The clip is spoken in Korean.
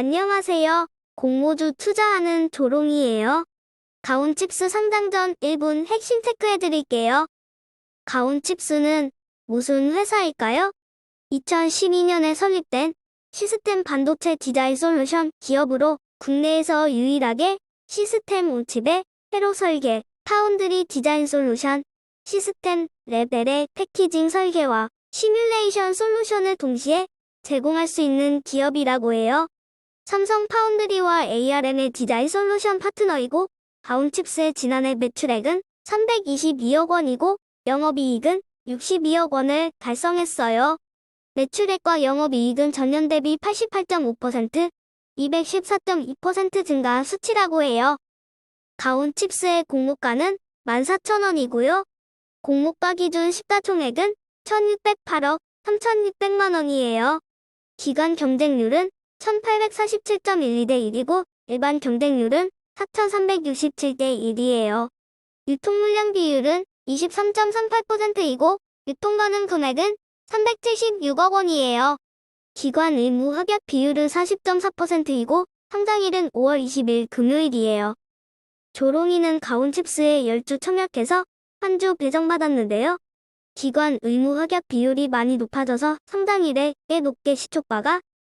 안녕하세요. 공모주 투자하는 조롱이에요. 가온칩스 상장 전 1분 핵심 체크해드릴게요. 가온칩스는 무슨 회사일까요? 2012년에 설립된 시스템 반도체 디자인 솔루션 기업으로 국내에서 유일하게 시스템 온칩의 회로 설계, 파운드리 디자인 솔루션, 시스템 레벨의 패키징 설계와 시뮬레이션 솔루션을 동시에 제공할 수 있는 기업이라고 해요. 삼성 파운드리와 ARM의 디자인 솔루션 파트너이고 가온칩스의 지난해 매출액은 322억 원이고 영업이익은 62억 원을 달성했어요. 매출액과 영업이익은 전년 대비 88.5%, 214.2% 증가한 수치라고 해요. 가온칩스의 공모가는 14,000원이고요. 공모가 기준 시가총액은 1,608억 3,600만 원이에요. 기간 경쟁률은 1847.12대 1이고 일반 경쟁률은 4367대 1이에요. 유통 물량 비율은 23.38%이고 유통 가능 금액은 376억 원이에요. 기관 의무 합약 비율은 40.4%이고 상장일은 5월 20일 금요일이에요. 조롱이는 가온칩스에 10주 청약해서 한 주 배정받았는데요. 기관 의무 합약 비율이 많이 높아져서 상장일에 꽤 높게 시초가가